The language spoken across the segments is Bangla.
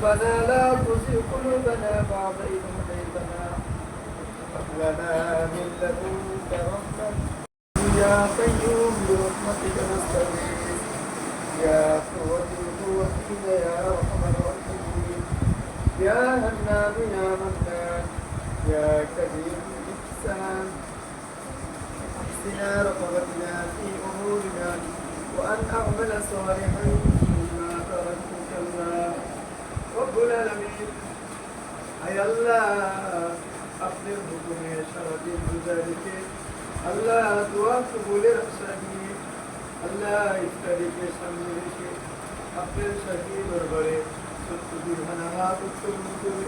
تزغ قلوبنا بعد إذ هديتنا. وهب لنا من لدنك رحمة. يا قيوم برحمتك نستغيث. يا ودود وكيل يا أرحم الراحمين. يا هنان يا منان يا كريم الإحسان. احسنا رقبتنا في أمورنا وأن أعمل صالحا. কবুলের আশা নিয়ে আল্লাহ ইফতারিকে সামনে রেখে আপনার সাথে দরবারে সত্য বিধান হাত উত্তোলন করে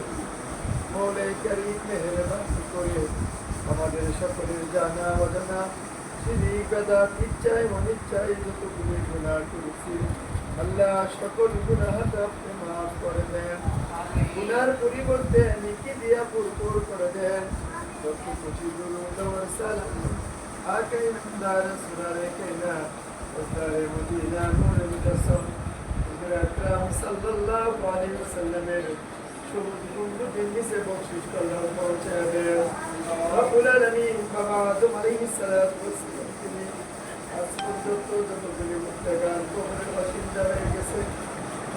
মৌলাই কারিম মেহরবানি করে আমাদের সকলের জানা অজানা শ্রী কাদা ইচ্ছায় অনিচ্ছায় যতগুলি গুণা করেছি আল্লাহ সকল গুণাহাত আপনি মাফ করে দেন পরিবর্তে নিকি দিয়া পুরপুর করে দেন গুরু নমর সালাম আকাই নামদার সুরারে কাইনা ওস্তারে মদিনা নূর মুজাসসাম হুজুর আকরাম সাল্লাল্লাহু আলাইহি ওয়াসাল্লামের সবুজ বন্ধু নিচে বকশিশ আল্লাহ পৌঁছায় দেন রব্বুল আলামিন বাবা আদম আলাইহিস ওয়াসসালাম তিনি আজ পর্যন্ত যতগুলি মুত্তাকান কবরের বাসিন্দা হয়ে গেছে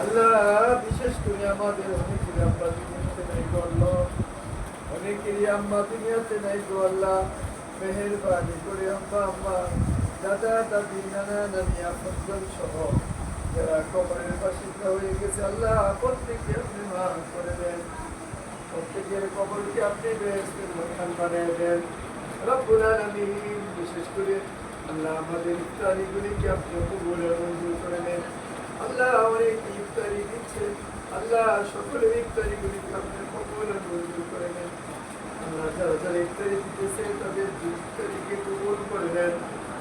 আল্লাহ বিশেষ করে আমাদের অনেকেরই আম্মা দুনিয়াতে নাই গো আল্লাহ অনেকেরই আম্মা, দুনিয়াতে নাই গো আল্লাহ। মেহেরবানি করে আম্মা আম্মা দাদা দাদি নানা নানি আপনজন সহ যারা কবরের বাসিন্দা হয়ে গেছে আল্লাহ প্রত্যেকে আপনি মাফ করে দেন প্রত্যেকের কবরকে আপনি মকান বানিয়ে দেন রব্বুল আলামিন বিশেষ করে আল্লাহ আমাদের ইফতারিগুলিকে আপনি কবুলের মঞ্জুর করে নেন আল্লাহ অনেক ইফতারি দিচ্ছে আল্লাহ সকলের ইফতারিগুলিকে আপনি কবুলের মঞ্জুর ইফতারি দিতেছে তাদের ইফতারিকে কবুল করে নেন।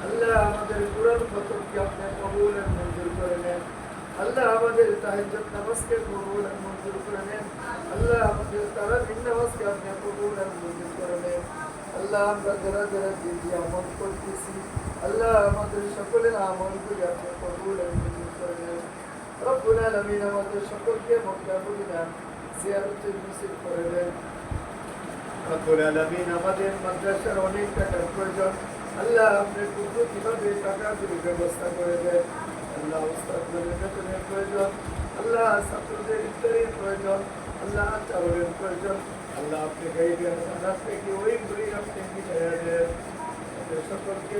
আল্লাহ আমাদের কোরআন খতমকে আপনি কবুলের মঞ্জুর করে নেন। আল্লাহ আমাদের তাহাজ্জুদ নামাজকে কবুল আর মঞ্জুর করে নেন। আল্লাহ আমাদের তারাবির নামাজকে কবুল আর মঞ্জুর করে নেন। আল্লাহ আমাদের সকলের আমলগুলি আপনি কবুল আর মঞ্জুর করে নেন। সকলকে মক্কা করে দেন। রব্বুল আলামিন আমাদের মাদ্রাসার অনেক টাকার প্রয়োজন। আল্লাহ আপনি কুদরতিভাবে টাকাগুলি ব্যবস্থা করে দেন? আল্লাহ উস্তাদদের বেতনের প্রয়োজন। আল্লাহ ছাত্রদের ইফতারির প্রয়োজন। আল্লাহ চাউলের প্রয়োজন। আল্লাহ আপনি গাইবে সকলকে